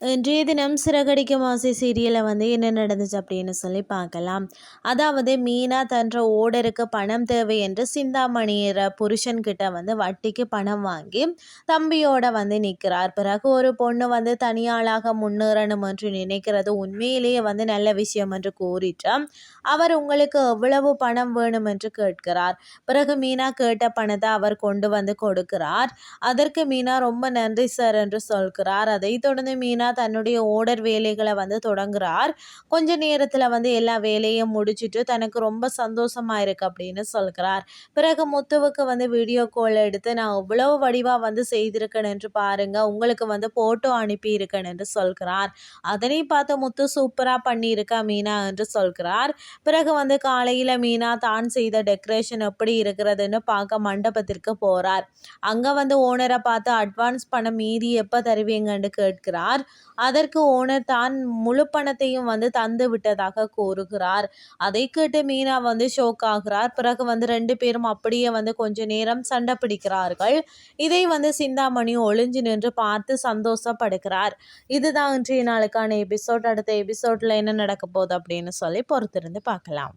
இன்றைய தினம் சிறகடிக்கும் ஆசை சீரியலில் வந்து என்ன நடந்துச்சு அப்படின்னு சொல்லி பார்க்கலாம். அதாவது மீனா தன்ற ஓடருக்கு பணம் தேவை என்று சிந்தாமணியிற புருஷன்கிட்ட வந்து வட்டிக்கு பணம் வாங்கி தம்பியோட வந்து நிற்கிறார் பிறகு ஒரு பொண்ணு வந்து தனியாளாக முன்னேறணும் என்று நினைக்கிறது உண்மையிலேயே வந்து நல்ல விஷயம் என்று கூறிட்டு அவர் உங்களுக்கு எவ்வளவு பணம் வேணும் என்று கேட்கிறார். பிறகு மீனா கேட்ட பணத்தை அவர் கொண்டு வந்து கொடுக்கிறார். அதற்கு மீனா ரொம்ப நன்றி சார் என்று சொல்கிறார். அதை தொடர்ந்து மீனா தன்னுடைய ஓடர் வேலைகளை வந்து தொடங்குறார். கொஞ்ச நேரத்தில் வந்து எல்லா வேலையும் முடிச்சுட்டு தனக்கு ரொம்ப சந்தோஷமாக இருக்குது அப்படின்னு சொல்கிறார். பிறகு முத்துவுக்கு வந்து வீடியோ கால் எடுத்து நான் இவ்வளவு வடிவாக வந்து செய்திருக்கேன் என்று பாருங்க உங்களுக்கு வந்து ஃபோட்டோ அனுப்பியிருக்கேன் என்று சொல்கிறார். அதனை பார்த்து முத்து சூப்பராக பண்ணியிருக்கா மீனா என்று சொல்கிறார். பிறகு வந்து காலையில் மீனா தான் செய்த டெக்கரேஷன் எப்படி இருக்கிறதுன்னு பார்க்க மண்டபத்திற்கு போகிறார் அங்கே வந்து ஓனரை பார்த்து அட்வான்ஸ் பணம் மீதி எப்போ தருவீங்கன்னு கேட்கிறார். அதற்கு ஓனர் தான் முழு பணத்தையும் வந்து தந்து விட்டதாக கூறுகிறார். அதை கேட்டு மீனா வந்து ஷோக் ஆகிறார். பிறகு வந்து ரெண்டு பேரும் அப்படியே வந்து கொஞ்ச நேரம் சண்டை பிடிக்கிறார்கள். இதை வந்து சிந்தாமணி ஒளிஞ்சு நின்று பார்த்து சந்தோஷப்படுகிறார். இதுதான் இன்றைய நாளுக்கான எபிசோட் அடுத்த எபிசோட்ல என்ன நடக்க போகுது அப்படின்னு சொல்லி பொறுத்திருந்து பார்க்கலாம்.